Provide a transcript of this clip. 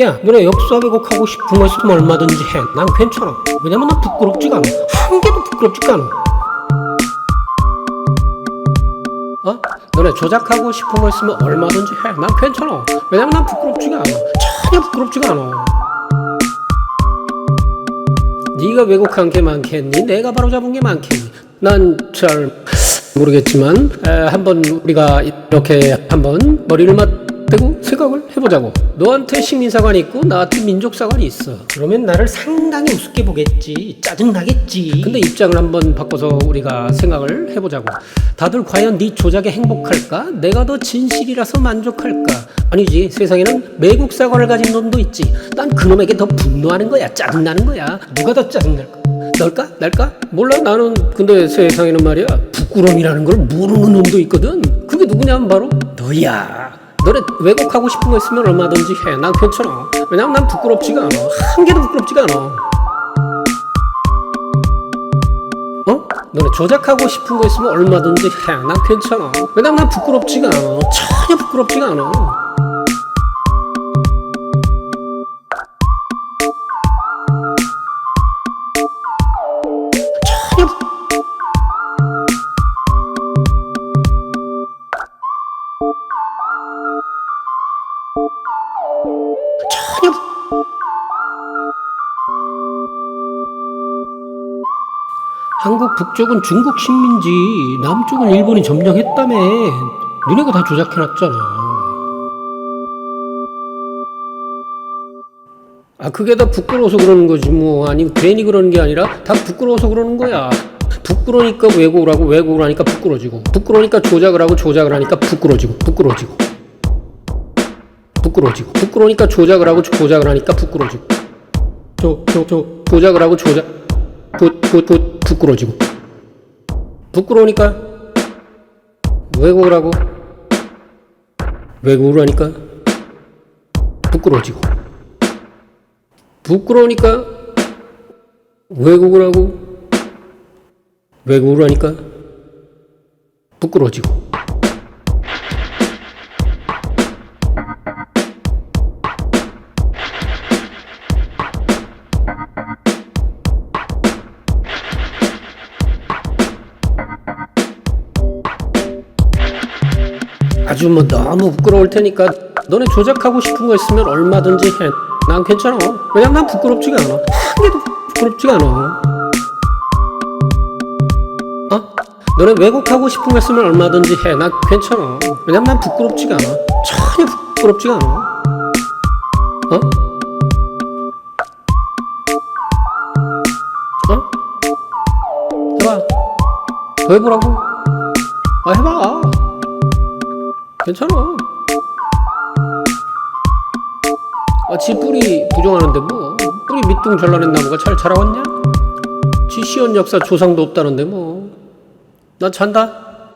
야, 너네 역사 왜곡 하고 싶은 거 있으면 얼마든지 해. 난 괜찮아. 왜냐면 난 부끄럽지가 않아. 한 개도 부끄럽지가 않아. 어? 너네 조작하고 싶은 거 있으면 얼마든지 해. 난 괜찮아. 왜냐면 난 부끄럽지가 않아. 전혀 부끄럽지가 않아. 네가 왜곡한 게 많겠니? 내가 바로 잡은 게 많겠니? 난 잘 모르겠지만 에, 한번 우리가 이렇게 한번 머리를 맞 대고 생각을 해보자고. 너한테 식민사관이 있고 나한테 민족사관이 있어. 그러면 나를 상당히 우습게 보겠지. 짜증나겠지. 근데 입장을 한번 바꿔서 우리가 생각을 해보자고. 다들 과연 네 조작에 행복할까? 내가 더 진실이라서 만족할까? 아니지. 세상에는 매국 사관을 가진 놈도 있지. 난 그놈에게 더 분노하는 거야. 짜증나는 거야. 누가 더 짜증날까? 널까? 날까? 몰라 나는 근데 세상에는 말이야 부끄러움이라는 걸 모르는 놈도 있거든 그게 누구냐면 바로 너야 너네 왜곡하고 싶은 거 있으면 얼마든지 해 난 괜찮아. 왜냐면 난 부끄럽지가 않아. 한 개도 부끄럽지가 않아. 어? 너네 조작하고 싶은 거 있으면 얼마든지 해 난 괜찮아. 왜냐면 난 부끄럽지가 않아. 전혀 부끄럽지가 않아 전혀 부- 한국 북쪽은 중국 식민지 남쪽은 일본이 점령했다며. 니네가 다 조작해놨잖아. 아 그게 다 부끄러워서 그러는 거지 뭐. 아니 괜히 그러는 게 아니라 다 부끄러워서 그러는 거야. 부끄러우니까 왜곡을 하고 왜곡을 하니까 부끄러지고 부끄러우니까 조작을 하고 조작을 하니까 부끄러지고 부끄러지고 부끄러지고. 부끄러우니까 조작을 하고 조작을 하니까 부끄러지고. 조조조 조작을 하고 조작 부, 부끄러지고. 부끄러우니까 왜곡을 하고 왜곡을 하니까 부끄러지고. 부끄러우니까 왜곡을 하고 왜곡을 하니까 부끄러지고 아주 뭐 너무 부끄러울 테니까 너네 조작하고 싶은 거 있으면 얼마든지 해. 난 괜찮아. 왜냐면 난 부끄럽지가 않아. 한 개도 부끄럽지가 않아. 어? 너네 왜곡하고 싶은 거 있으면 얼마든지 해. 난 괜찮아. 왜냐면 난 부끄럽지가 않아. 전혀 부끄럽지가 않아. 어? 어? 해봐. 더 해보라고. 아, 해봐. 괜찮아. 아, 지 뿌리 부정하는데 뭐 뿌리 밑둥 잘라낸 나무가 잘 자라왔냐? 지 시원 역사 조상도 없다는데 뭐. 나 잔다.